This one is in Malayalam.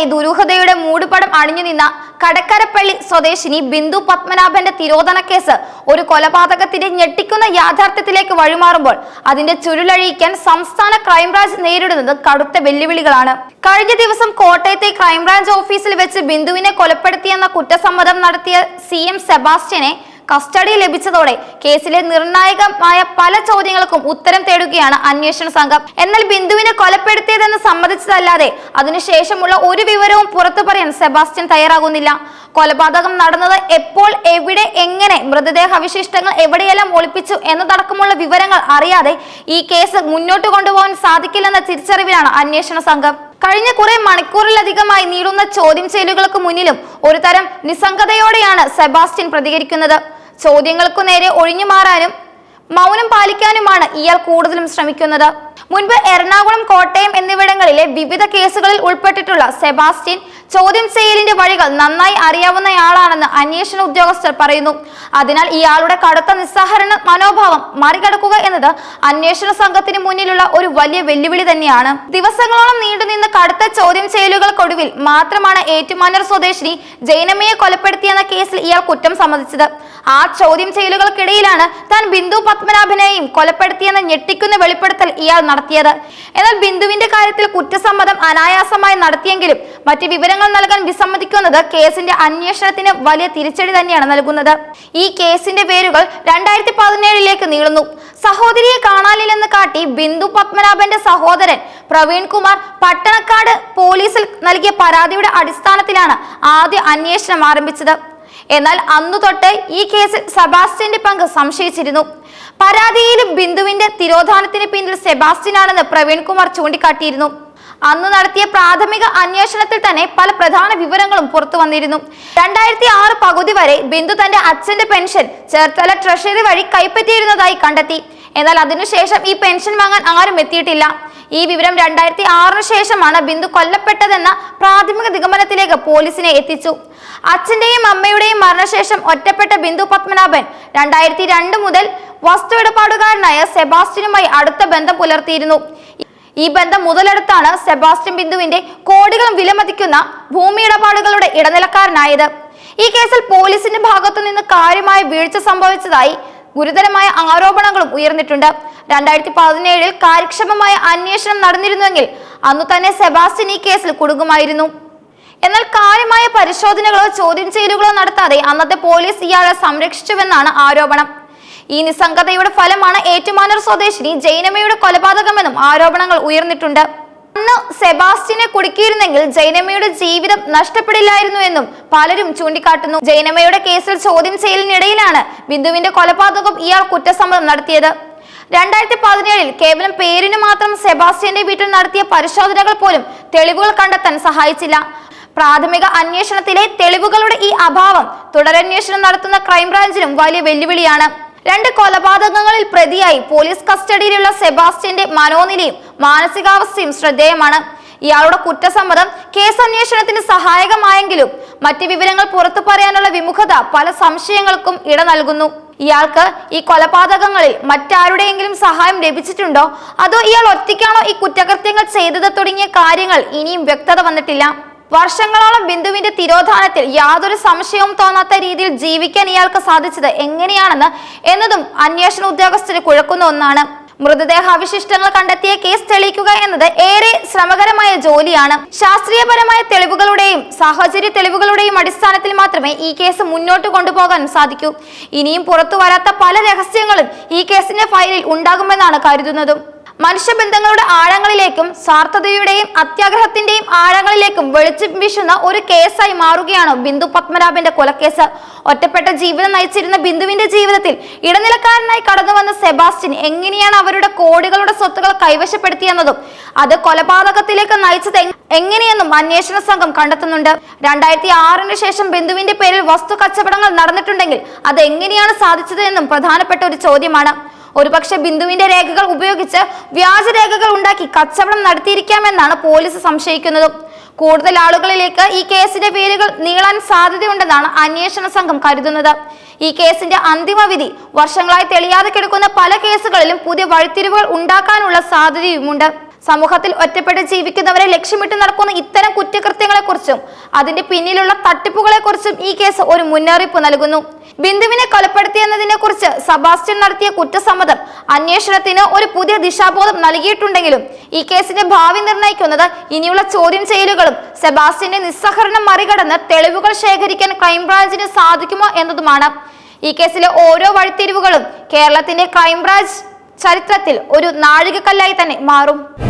വർഷങ്ങളായി ദുരൂഹതയുടെ മൂടുപടം അണിഞ്ഞു നിന്ന കടക്കരപ്പള്ളി സ്വദേശിനി ബിന്ദു പത്മനാഭന്റെ തിരോധന കേസ് ഒരു കൊലപാതകത്തിന്റെ ഞെട്ടിക്കുന്ന യാഥാർത്ഥ്യത്തിലേക്ക് വഴിമാറുമ്പോൾ അതിന്റെ ചുരുളഴിക്കാൻ സംസ്ഥാന ക്രൈംബ്രാഞ്ച് നേരിടുന്നത് കടുത്ത വെല്ലുവിളികളാണ്. കഴിഞ്ഞ ദിവസം കോട്ടയത്തെ ക്രൈംബ്രാഞ്ച് ഓഫീസിൽ വെച്ച് ബിന്ദുവിനെ കൊലപ്പെടുത്തിയെന്ന കുറ്റസമ്മതം നടത്തിയ സി എം സെബാസ്റ്റ്യനെ കസ്റ്റഡി ലഭിച്ചതോടെ കേസിലെ നിർണായകമായ പല ചോദ്യങ്ങൾക്കും ഉത്തരം തേടുകയാണ് അന്വേഷണ സംഘം. എന്നാൽ ബിന്ദുവിനെ കൊലപ്പെടുത്തിയതെന്ന് സമ്മതിച്ചതല്ലാതെ അതിനുശേഷമുള്ള ഒരു വിവരവും പുറത്തു പറയാൻ സെബാസ്റ്റ്യൻ തയ്യാറാകുന്നില്ല. കൊലപാതകം നടന്നത് എപ്പോൾ എവിടെ എങ്ങനെ മൃതദേഹ അവശിഷ്ടങ്ങൾ എവിടെയെല്ലാം ഒളിപ്പിച്ചു എന്നതടക്കമുള്ള വിവരങ്ങൾ അറിയാതെ ഈ കേസ് മുന്നോട്ട് കൊണ്ടുപോകാൻ സാധിക്കില്ലെന്ന തിരിച്ചറിവിലാണ് അന്വേഷണ സംഘം. കഴിഞ്ഞ കുറെ മണിക്കൂറിലധികമായി നീളുന്ന ചോദ്യം ചെയ്യലുകൾക്ക് മുന്നിലും ഒരുതരം നിസ്സംഗതയോടെയാണ് സെബാസ്റ്റ്യൻ പ്രതികരിക്കുന്നത്. ചോദ്യങ്ങൾക്കു നേരെ ഒഴിഞ്ഞു മാറാനും മൗനം പാലിക്കാനുമാണ് ഇയാൾ കൂടുതലും ശ്രമിക്കുന്നത്. മുൻപ് എറണാകുളം കോട്ടയം എന്നിവിടങ്ങളിലെ വിവിധ കേസുകളിൽ ഉൾപ്പെട്ടിട്ടുള്ള സെബാസ്റ്റ്യൻ ചോദ്യം ചെയ്യലിന്റെ വഴികൾ നന്നായി അറിയാവുന്നയാളാണെന്ന് അന്വേഷണ ഉദ്യോഗസ്ഥർ പറയുന്നു. അതിനാൽ ഇയാളുടെ കടുത്ത നിസ്സഹരണ മനോഭാവം മറികടക്കുക എന്നത് അന്വേഷണ സംഘത്തിന് മുന്നിലുള്ള ഒരു വലിയ വെല്ലുവിളി തന്നെയാണ്. ദിവസങ്ങളോളം നീണ്ടുനിന്ന കടുത്ത ചോദ്യം ചെയ്യലുകൾക്കൊടുവിൽ മാത്രമാണ് ഏറ്റുമാനൂർ സ്വദേശിനി ജൈനമ്മയെ കൊലപ്പെടുത്തിയെന്ന കേസിൽ ഇയാൾ കുറ്റം സമ്മതിച്ചത്. ആ ചോദ്യം ചെയ്യലുകൾക്കിടയിലാണ് താൻ ബിന്ദു പത്മനാഭനെയും കൊലപ്പെടുത്തിയെന്ന് ഞെട്ടിക്കുന്ന വെളിപ്പെടുത്തൽ ഇയാൾ നടത്തിയത്. എന്നാൽ ബിന്ദുവിന്റെ കാര്യത്തിൽ കുറ്റസമ്മതം അനായാസമായി നടത്തിയെങ്കിലും മറ്റ് വിവരങ്ങൾ നൽകാൻ വിസമ്മതിക്കുന്നത് കേസിന്റെ അന്വേഷണത്തിന് വലിയ തിരിച്ചടി തന്നെയാണ് നൽകുന്നത്. ഈ കേസിന്റെ പേരുകൾ രണ്ടായിരത്തി പതിനേഴിലേക്ക് നീളുന്നു. സഹോദരിയെ കാണാനില്ലെന്ന് കാട്ടി ബിന്ദു പത്മനാഭന്റെ സഹോദരൻ പ്രവീൺ കുമാർ പട്ടണക്കാട് പോലീസിൽ നൽകിയ പരാതിയുടെ അടിസ്ഥാനത്തിലാണ് ആദ്യ അന്വേഷണം ആരംഭിച്ചത്. എന്നാൽ അന്നു തൊട്ട് ഈ കേസിൽ സെബാസ്റ്റ്യന്റെ പങ്ക് സംശയിച്ചിരുന്നു. പരാതിയിലും ബിന്ദുവിന്റെ തിരോധാനത്തിന് പിന്നിൽ സെബാസ്റ്റ്യൻ ആണെന്ന് പ്രവീൺകുമാർ ചൂണ്ടിക്കാട്ടിയിരുന്നു. അന്ന് നടത്തിയ പ്രാഥമിക അന്വേഷണത്തിൽ തന്നെ പല പ്രധാന വിവരങ്ങളും പുറത്തു വന്നിരുന്നു. രണ്ടായിരത്തി ആറ് പകുതി വരെ ബിന്ദു തന്റെ അച്ഛന്റെ പെൻഷൻ ചേർത്തല ട്രഷറി വഴി കൈപ്പറ്റിയിരുന്നതായി കണ്ടെത്തി. എന്നാൽ അതിനുശേഷം ഈ പെൻഷൻ വാങ്ങാൻ ആരും എത്തിയിട്ടില്ല. ഈ വിവരം രണ്ടായിരത്തി ആറിന് ശേഷമാണ് ബിന്ദു കൊല്ലപ്പെട്ടതെന്ന പ്രാഥമിക നിഗമനത്തിലേക്ക് പോലീസിനെ എത്തിച്ചു. അച്ഛന്റെയും അമ്മയുടെയും മരണശേഷം ഒറ്റപ്പെട്ട ബിന്ദു പത്മനാഭൻ രണ്ടായിരത്തി രണ്ട് മുതൽ വസ്തു ഇടപാടുകാരനായ സെബാസ്റ്റ്യനുമായി അടുത്ത ബന്ധം പുലർത്തിയിരുന്നു. ഈ ബന്ധം മുതലെടുത്താണ് സെബാസ്റ്റ്യൻ ബിന്ദുവിന്റെ കോടികളും വിലമതിക്കുന്ന ഭൂമി ഇടപാടുകളുടെ ഇടനിലക്കാരനായത്. ഈ കേസിൽ പോലീസിന്റെ ഭാഗത്തു നിന്ന് കാര്യമായ വീഴ്ച സംഭവിച്ചതായി ഗുരുതരമായ ആരോപണങ്ങളും ഉയർന്നിട്ടുണ്ട്. രണ്ടായിരത്തി പതിനേഴിൽ കാര്യക്ഷമമായ അന്വേഷണം നടന്നിരുന്നുവെങ്കിൽ അന്നു തന്നെ സെബാസ്റ്റ്യൻ ഈ കേസിൽ കുടുങ്ങുമായിരുന്നു. എന്നാൽ കാര്യമായ പരിശോധനകളോ ചോദ്യം ചെയ്യലുകളോ നടത്താതെ അന്നത്തെ പോലീസ് ഇയാളെ സംരക്ഷിച്ചുവെന്നാണ് ആരോപണം. ഈ നിസ്സംഗതയുടെ ഫലമാണ് ഏറ്റുമാനൂർ സ്വദേശിനി ജൈനമ്മയുടെ കൊലപാതകമെന്നും ആരോപണങ്ങൾ ഉയർന്നിട്ടുണ്ട്. അന്ന് സെബാസ്റ്റിനെ കുടുക്കിയിരുന്നെങ്കിൽ ജൈനമ്മയുടെ ജീവിതം നഷ്ടപ്പെടില്ലായിരുന്നു എന്നും പലരും ചൂണ്ടിക്കാട്ടുന്നു. ജൈനമ്മയുടെ കേസിൽ ചോദ്യം ചെയ്യലിനിടയിലാണ് ബിന്ദുവിന്റെ കൊലപാതകം ഇയാൾ കുറ്റസമ്മതം നടത്തിയത്. രണ്ടായിരത്തി പതിനേഴിൽ കേവലം പേരിന് മാത്രം സെബാസ്റ്റ്യന്റെ വീട്ടിൽ നടത്തിയ പരിശോധനകൾ പോലും തെളിവുകൾ കണ്ടെത്താൻ സഹായിച്ചില്ല. പ്രാഥമിക അന്വേഷണത്തിലെ തെളിവുകളുടെ ഈ അഭാവം തുടരന്വേഷണം നടത്തുന്ന ക്രൈംബ്രാഞ്ചിനും വലിയ വെല്ലുവിളിയാണ്. രണ്ട് കൊലപാതകങ്ങളിൽ പ്രതിയായി പോലീസ് കസ്റ്റഡിയിലുള്ള സെബാസ്റ്റ്യന്റെ മനോനിലയും മാനസികാവസ്ഥയും ശ്രദ്ധേയമാണ്. ഇയാളുടെ കുറ്റസമ്മതം കേസ് അന്വേഷണത്തിന് സഹായകമായെങ്കിലും മറ്റ് വിവരങ്ങൾ പുറത്തു പറയാനുള്ള വിമുഖത പല സംശയങ്ങൾക്കും ഇട നൽകുന്നു. ഇയാൾക്ക് ഈ കൊലപാതകങ്ങളിൽ മറ്റാരുടെയെങ്കിലും സഹായം ലഭിച്ചിട്ടുണ്ടോ? അതോ ഇയാൾ ഒറ്റയ്ക്കാണോ ഈ കുറ്റകൃത്യങ്ങൾ ചെയ്തത് തുടങ്ങിയ കാര്യങ്ങൾ ഇനിയും വ്യക്തത വന്നിട്ടില്ല? വർഷങ്ങളോളം ബിന്ദുവിന്റെ തിരോധാനത്തിൽ യാതൊരു സംശയവും തോന്നാത്ത രീതിയിൽ ജീവിക്കാൻ ഇയാൾക്ക് സാധിച്ചത് എങ്ങനെയാണെന്ന് എന്നതും അന്വേഷണ ഉദ്യോഗസ്ഥരെ കുഴക്കുന്ന ഒന്നാണ്. മൃതദേഹാവശിഷ്ടങ്ങൾ കണ്ടെത്തിയ കേസ് തെളിയിക്കുക എന്നത് ഏറെ ശ്രമകരമായ ജോലിയാണ്. ശാസ്ത്രീയപരമായ തെളിവുകളുടെയും സാഹചര്യ തെളിവുകളുടെയും അടിസ്ഥാനത്തിൽ മാത്രമേ ഈ കേസ് മുന്നോട്ട് കൊണ്ടുപോകാൻ സാധിക്കൂ. ഇനിയും പുറത്തു വരാത്ത പല രഹസ്യങ്ങളും ഈ കേസിന്റെ ഫയലിൽ ഉണ്ടാകുമെന്നാണ് കരുതുന്നതും. മനുഷ്യബന്ധങ്ങളുടെ ആഴങ്ങളിലേക്കും സ്വാർത്ഥതയുടെയും അത്യാഗ്രഹത്തിന്റെയും ആഴങ്ങളിലേക്കും വെളിച്ചം വീശുന്ന ഒരു കേസായി മാറുകയാണ് ബിന്ദു പത്മനാഭന്റെ കൊലക്കേസ്. ഒറ്റപ്പെട്ട ജീവിതം നയിച്ചിരുന്ന ബിന്ദുവിന്റെ ജീവിതത്തിൽ ഇടനിലക്കാരനായി കടന്നു വന്ന സെബാസ്റ്റ്യൻ എങ്ങനെയാണ് അവരുടെ കോടികളുടെ സ്വത്തുകൾ കൈവശപ്പെടുത്തിയെന്നതും അത് കൊലപാതകത്തിലേക്ക് നയിച്ചത് എങ്- എങ്ങനെയെന്നും അന്വേഷണ സംഘം കണ്ടെത്തുന്നുണ്ട്. രണ്ടായിരത്തി ആറിന് ശേഷം ബിന്ദുവിന്റെ പേരിൽ വസ്തു കച്ചവടങ്ങൾ നടന്നിട്ടുണ്ടെങ്കിൽ അത് എങ്ങനെയാണ് സാധിച്ചത് എന്നും പ്രധാനപ്പെട്ട ഒരു ചോദ്യമാണ്. ഒരുപക്ഷെ ബിന്ദുവിന്റെ രേഖകൾ ഉപയോഗിച്ച് വ്യാജരേഖകൾ ഉണ്ടാക്കി കച്ചവടം നടത്തിയിരിക്കാമെന്നാണ് പോലീസ് സംശയിക്കുന്നത്. കൂടുതൽ ആളുകളിലേക്ക് ഈ കേസിന്റെ പേരുകൾ നീളാൻ സാധ്യതയുണ്ടെന്നാണ് അന്വേഷണ സംഘം കരുതുന്നത്. ഈ കേസിന്റെ അന്തിമ വിധി വർഷങ്ങളായി തെളിയാതെ കിടക്കുന്ന പല കേസുകളിലും പുതിയ വഴിത്തിരിവുകൾ ഉണ്ടാക്കാനുള്ള സാധ്യതയുമുണ്ട്. സമൂഹത്തിൽ ഒറ്റപ്പെട്ട് ജീവിക്കുന്നവരെ ലക്ഷ്യമിട്ട് നടക്കുന്ന ഇത്തരം കുറ്റകൃത്യങ്ങളെക്കുറിച്ചും അതിന്റെ പിന്നിലുള്ള തട്ടിപ്പുകളെക്കുറിച്ചും ഈ കേസ് ഒരു മുന്നറിയിപ്പ് നൽകുന്നു. ബിന്ദുവിനെ കൊലപ്പെടുത്തിയെന്നതിനെ കുറിച്ച് സബാസ്റ്റ്യൻ നടത്തിയ കുറ്റസമ്മതം അന്വേഷണത്തിന് ഒരു പുതിയ ദിശാബോധം നൽകിയിട്ടുണ്ടെങ്കിലും ഈ കേസിന്റെ ഭാവി നിർണയിക്കുന്നത് ഇനിയുള്ള ചോദ്യം ചെയ്യലുകളും സെബാസ്റ്റ്യന്റെ നിസ്സഹരണം മറികടന്ന് തെളിവുകൾ ശേഖരിക്കാൻ ക്രൈംബ്രാഞ്ചിന് സാധിക്കുമോ എന്നതുമാണ്. ഈ കേസിലെ ഓരോ വഴിത്തിരിവുകളും കേരളത്തിന്റെ ക്രൈംബ്രാഞ്ച് ചരിത്രത്തിൽ ഒരു നാഴികക്കല്ലായി തന്നെ മാറും.